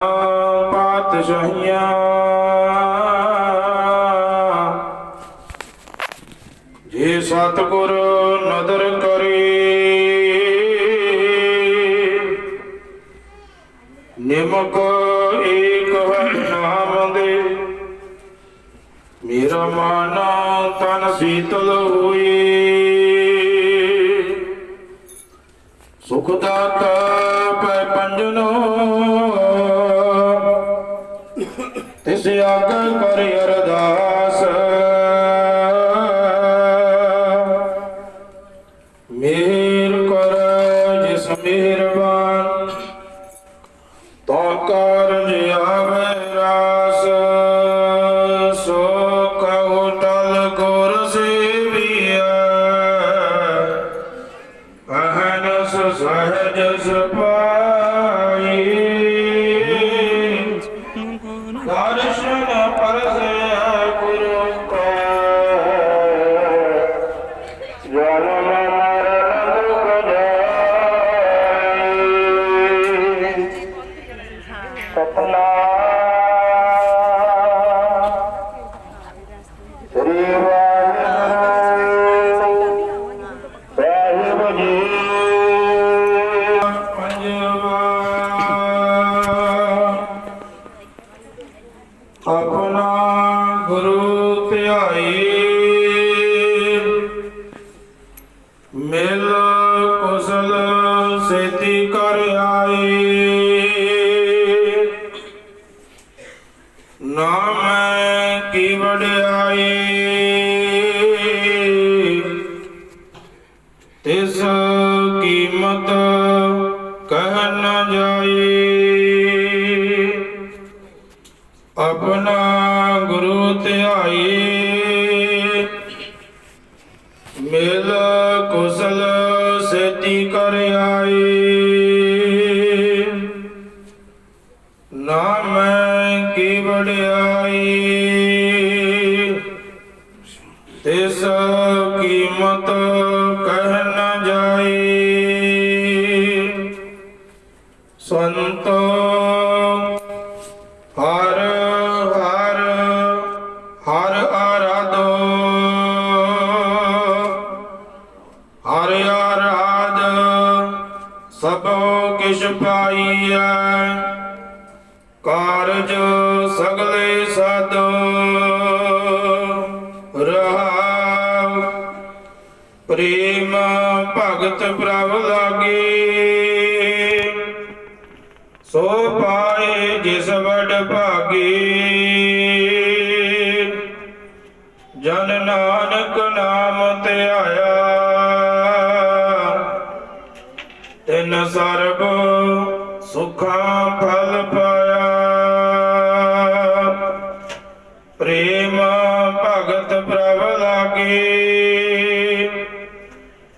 ਪਾਤਸ਼ਾਹੀਆਂ ਜੇ ਸਤਿਗੁਰ ਨਦਰ ਕਰੇ, ਨਿਮਕ ਏਕ ਹੈ ਨਾਮ ਦੇ। ਮੇਰਾ ਮਨ ਤਨ ਸੀਤਲ ਹੋਏ। ਸੁਖ ਦਾਤਾ ਪੈ ਪੰਜਨੋ। ਤਿਸ ਆਗੈ ਕਰ ਅਰਦਾਸ। ਮੇਰ ਕਰ ਜਿਸ ਮਿਹਰਬਾਨ ਤਾ ਕਾਰਜ ਗੁਰੂ ਧਿਆਈ ਮਿਲ ਕੁਸਲ ਸੇਤੀ ਕਰ ਆਈ। ਨਾਮ ਕੀ ਵਡਿਆਈ ਤਿਸ ਕੀਮਤ ਕਹਿ ਨ ਜਾਈ। ਆਪਣਾ ਗੁਰੂ ਧਿਆਈ। ਮਿਲ ਕੁਸਲ ਸੇਤੀ ਕਰ ਆਈ। ਨਾਮ ਕੀ ਵਡਿਆਈ। ਤਿਸ ਕੀਮਤ ਕਹਿ ਨ ਜਾਈ। ਸੰਤੋ ਹਰ ਸਭੋ ਕਿਛ ਪਾਈਐ। ਕਾਰਜ ਸਗਲੇ ਸਾਧੋ ਰਹਾਉ। ਪ੍ਰੇਮ ਭਗਤ ਪ੍ਰਭ ਲਾਗੇ। ਸੋ ਪਾਏ ਜਿਸ ਵਡ ਭਾਗੀ। ਜਨ ਨਾਨਕ ਨਾਮ ਧਿਆਇਆ ਸਰਬ ਸੁਖਾਂ ਫਲ ਪਾਇਆ। ਪ੍ਰੇਮ ਭਗਤ ਪ੍ਰਭ ਲਾਗੇ।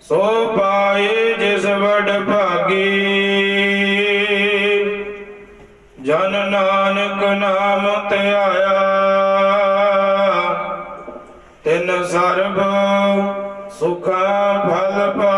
ਸੋ ਪਾਏ ਜਿਸ ਵਡ ਭਾਗੀ। ਜਨ ਨਾਨਕ ਨਾਮ ਧਿਆਇਆ ਤਿਨ ਸਰਬ ਸੁਖਾਂ ਫਲ ਪਾਇਆ।